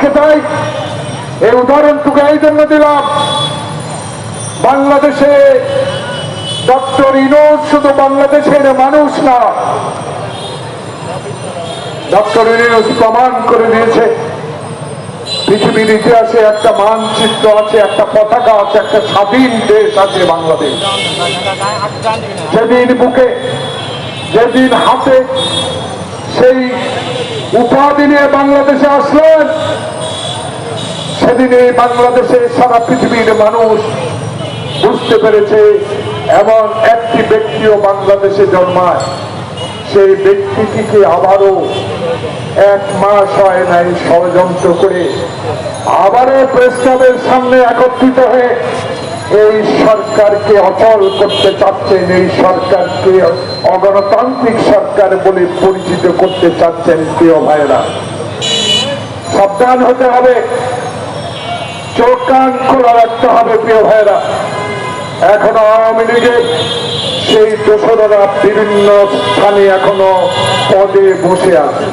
আজকে তাই? এই উদাহরণটুকু এই জন্য দিলাম। বাংলাদেশে ডক্টর ইনোজ শুধু বাংলাদেশের মানুষ না, ডক্টর ইনোজ প্রমাণ করে দিয়েছে পৃথিবীর ইতিহাসে একটা মানচিত্র আছে, একটা পতাকা আছে, একটা স্বাধীন দেশ আছে বাংলাদেশ। যেদিন বুকে, যেদিন হাতে সেই উপাধি নিয়ে বাংলাদেশে আসলেন, সেদিনে বাংলাদেশে সারা পৃথিবীর মানুষ বুঝতে পেরেছে, এমন একটি ব্যক্তিও বাংলাদেশে জন্মায়। সেই ব্যক্তিটিকে আবারও এক মাস হয় নাই ষড়যন্ত্র করে, আবারও প্রেস সামনে একত্রিত হয়ে এই সরকারকে অচল করতে চাচ্ছেন, এই সরকারকে অগণতান্ত্রিক সরকার বলে পরিচিত করতে চাচ্ছেন প্রিয় ভাইরা সাবধান হতে হবে। চোখ কান খোলা রাখতে হবে প্রিয় ভাইরা এখনও আওয়ামী লীগের সেই দোসররা বিভিন্ন স্থানে এখনও পদে বসে আছে।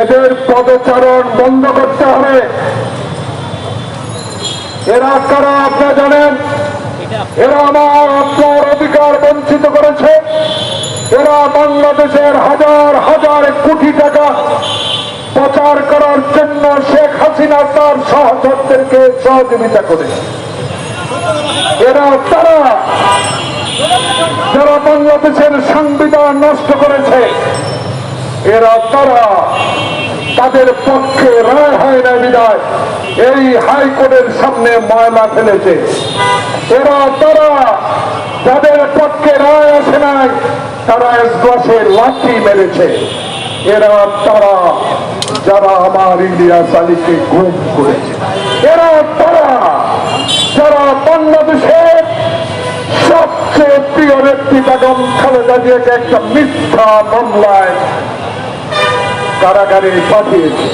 এদের পদচারণ বন্ধ করতে হবে। এরা কারা আপনারা জানেন? এরা আমার আপনার অধিকার বঞ্চিত করেছে। এরা বাংলাদেশের হাজার হাজার কোটি টাকা প্রচার করার জন্য শেখ হাসিনা তার সহচরদেরকে সহযোগিতা করে এরা তারা যারা বাংলাদেশের সংবিধান নষ্ট করেছে, এরা তারা তাদের পক্ষে রায় হয় না বিদায়। এই হাইকোর্টের সামনে ময়লা ফেলেছে। এরা তারা, যাদের পক্ষে রায় আসে নাই, তারা এক দশে লাঠি মেরেছে। এরা তারা, যারা আমার ইলিয়াস আলীকে গুম করেছে। এরা তারা, যারা বাংলাদেশের সবচেয়ে প্রিয় ব্যক্তি বেগম খালেদা জিয়াকে একটা মিথ্যা মামলায় কারাগারে পাঠিয়েছে।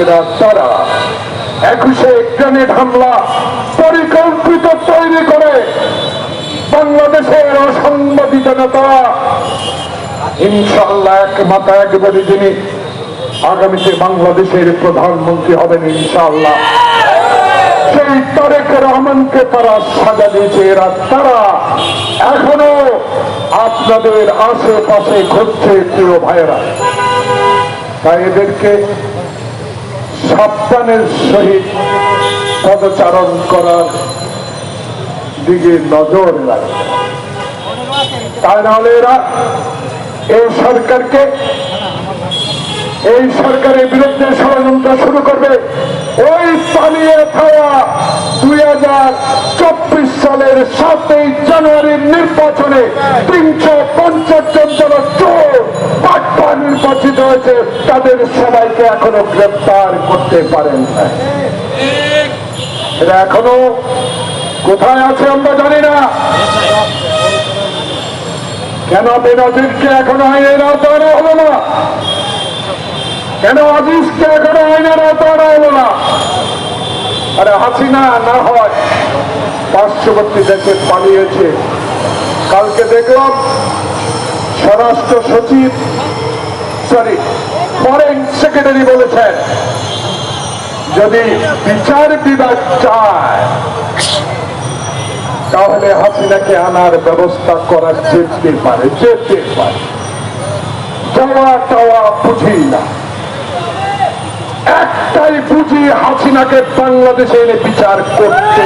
এরা তারা একুশে গ্রেনেড হামলা পরিকল্পিত তৈরি করে বাংলাদেশের অসাংবাদিক নেতা ইনশাল্লাহ এক মাথা একবারে যিনি আগামীতে বাংলাদেশের প্রধানমন্ত্রী হবেন ইনশাল্লাহ সেই তারেক রহমানকে তারা সাজা দিয়েছে, এরা তারা এখনও আপনাদের আশেপাশে ঘটছে প্রিয় ভাইয়েরা। তাই এদেরকে সাবধানের সহিত পদচারণ করার দিকে নজর রাখে। তাই নাহলে এরা এই সরকারকে, এই সরকারের বিরুদ্ধে ষড়যন্ত্র শুরু করবে। ওই পালিয়ে থাকা দুই হাজার চব্বিশ সালের সাতই জানুয়ারির নির্বাচনে তিনশো পঞ্চাশ জন চোর নির্বাচিত হয়েছে, তাদের সবাইকে এখনও গ্রেপ্তার করতে পারেন এরা এখনও কোথায় আছে আমরা জানি না। কেন বেনজিরকে এখনও আইনের আওতায় হলো না? কেন আজিজকে এখনও আইনের আওতায় হলো না? আরে হাসিনা না হয়, পার্শ্ববর্তী দেশে পালিয়েছে। কালকে দেখলাম স্বরাষ্ট্র সচিব সরি ফরেন সেক্রেটারি বলেছেন, যদি বিচার বিভাগ চায়, তাহলে হাসিনাকে আনার ব্যবস্থা করা যেতে পারে যেতে পারে। যাওয়া টাওয়া বুঝি না। একটাই বুঝি হাসিনাকে বাংলাদেশে এনে বিচার করতে।